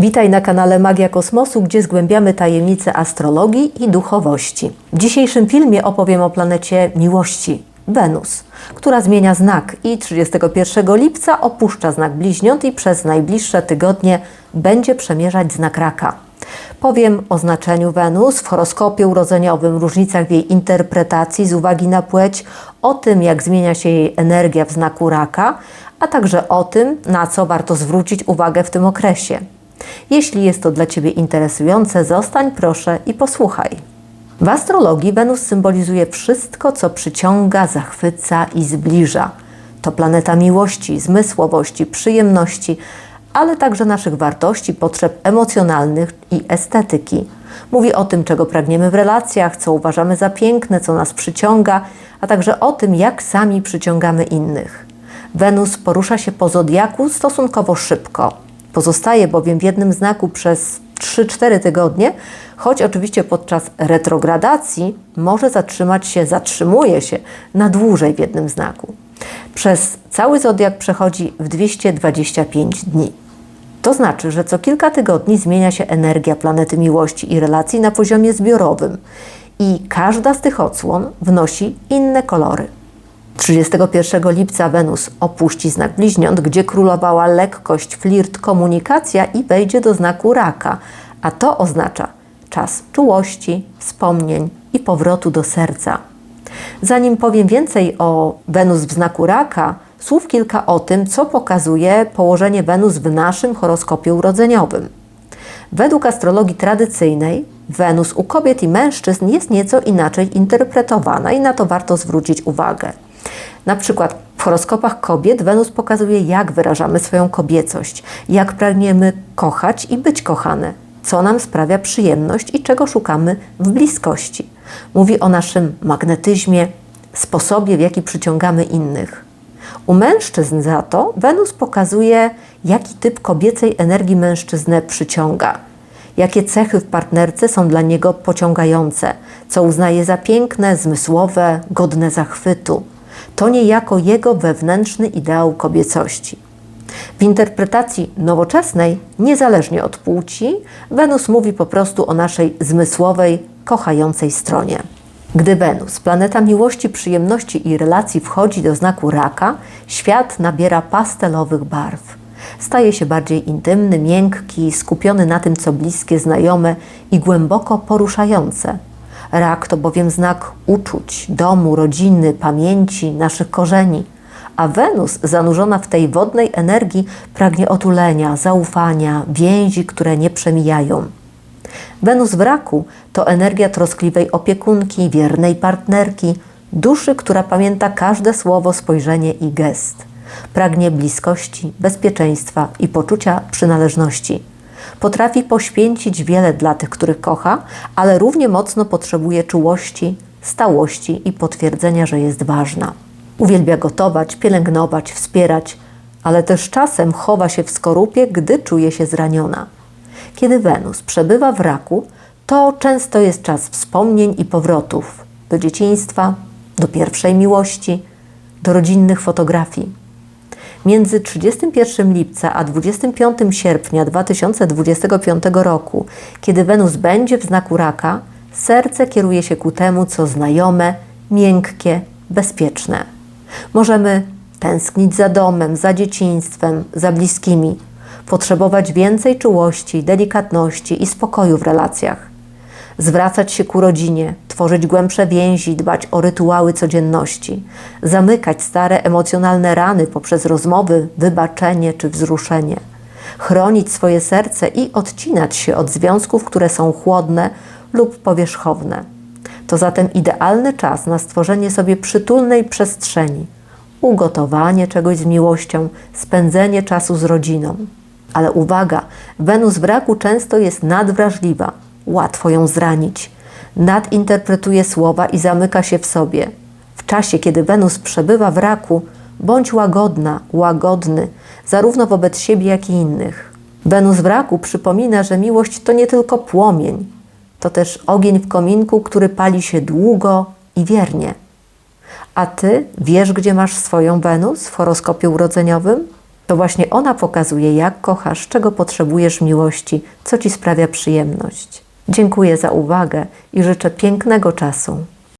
Witaj na kanale Magia Kosmosu, gdzie zgłębiamy tajemnice astrologii i duchowości. W dzisiejszym filmie opowiem o planecie miłości, Wenus, która zmienia znak i 31 lipca opuszcza znak bliźniąt i przez najbliższe tygodnie będzie przemierzać znak raka. Powiem o znaczeniu Wenus w horoskopie urodzeniowym, różnicach w jej interpretacji z uwagi na płeć, o tym, jak zmienia się jej energia w znaku raka, a także o tym, na co warto zwrócić uwagę w tym okresie. Jeśli jest to dla Ciebie interesujące, zostań proszę i posłuchaj. W astrologii Wenus symbolizuje wszystko, co przyciąga, zachwyca i zbliża. To planeta miłości, zmysłowości, przyjemności, ale także naszych wartości, potrzeb emocjonalnych i estetyki. Mówi o tym, czego pragniemy w relacjach, co uważamy za piękne, co nas przyciąga, a także o tym, jak sami przyciągamy innych. Wenus porusza się po zodiaku stosunkowo szybko. Pozostaje bowiem w jednym znaku przez 3-4 tygodnie, choć oczywiście podczas retrogradacji może zatrzymać się, zatrzymuje się na dłużej w jednym znaku. Przez cały zodiak przechodzi w 225 dni. To znaczy, że co kilka tygodni zmienia się energia planety miłości i relacji na poziomie zbiorowym i każda z tych odsłon wnosi inne kolory. 31 lipca Wenus opuści znak bliźniąt, gdzie królowała lekkość, flirt, komunikacja i wejdzie do znaku raka, a to oznacza czas czułości, wspomnień i powrotu do serca. Zanim powiem więcej o Wenus w znaku raka, słów kilka o tym, co pokazuje położenie Wenus w naszym horoskopie urodzeniowym. Według astrologii tradycyjnej Wenus u kobiet i mężczyzn jest nieco inaczej interpretowana i na to warto zwrócić uwagę. Na przykład w horoskopach kobiet Wenus pokazuje, jak wyrażamy swoją kobiecość, jak pragniemy kochać i być kochane, co nam sprawia przyjemność i czego szukamy w bliskości. Mówi o naszym magnetyzmie, sposobie, w jaki przyciągamy innych. U mężczyzn za to Wenus pokazuje, jaki typ kobiecej energii mężczyznę przyciąga, jakie cechy w partnerce są dla niego pociągające, co uznaje za piękne, zmysłowe, godne zachwytu. To niejako jego wewnętrzny ideał kobiecości. W interpretacji nowoczesnej, niezależnie od płci, Wenus mówi po prostu o naszej zmysłowej, kochającej stronie. Gdy Wenus, planeta miłości, przyjemności i relacji, wchodzi do znaku raka, świat nabiera pastelowych barw. Staje się bardziej intymny, miękki, skupiony na tym, co bliskie, znajome i głęboko poruszające. Rak to bowiem znak uczuć, domu, rodziny, pamięci, naszych korzeni. A Wenus, zanurzona w tej wodnej energii, pragnie otulenia, zaufania, więzi, które nie przemijają. Wenus w raku to energia troskliwej opiekunki, wiernej partnerki, duszy, która pamięta każde słowo, spojrzenie i gest. Pragnie bliskości, bezpieczeństwa i poczucia przynależności. Potrafi poświęcić wiele dla tych, których kocha, ale równie mocno potrzebuje czułości, stałości i potwierdzenia, że jest ważna. Uwielbia gotować, pielęgnować, wspierać, ale też czasem chowa się w skorupie, gdy czuje się zraniona. Kiedy Wenus przebywa w raku, to często jest czas wspomnień i powrotów do dzieciństwa, do pierwszej miłości, do rodzinnych fotografii. Między 31 lipca a 25 sierpnia 2025 roku, kiedy Wenus będzie w znaku raka, serce kieruje się ku temu, co znajome, miękkie, bezpieczne. Możemy tęsknić za domem, za dzieciństwem, za bliskimi, potrzebować więcej czułości, delikatności i spokoju w relacjach. Zwracać się ku rodzinie, tworzyć głębsze więzi, dbać o rytuały codzienności, zamykać stare emocjonalne rany poprzez rozmowy, wybaczenie czy wzruszenie, chronić swoje serce i odcinać się od związków, które są chłodne lub powierzchowne. To zatem idealny czas na stworzenie sobie przytulnej przestrzeni, ugotowanie czegoś z miłością, spędzenie czasu z rodziną. Ale uwaga, Wenus w raku często jest nadwrażliwa, łatwo ją zranić. Nadinterpretuje słowa i zamyka się w sobie. W czasie, kiedy Wenus przebywa w raku, bądź łagodna, łagodny, zarówno wobec siebie, jak i innych. Wenus w raku przypomina, że miłość to nie tylko płomień, to też ogień w kominku, który pali się długo i wiernie. A ty wiesz, gdzie masz swoją Wenus w horoskopie urodzeniowym? To właśnie ona pokazuje, jak kochasz, czego potrzebujesz miłości, co ci sprawia przyjemność. Dziękuję za uwagę i życzę pięknego czasu.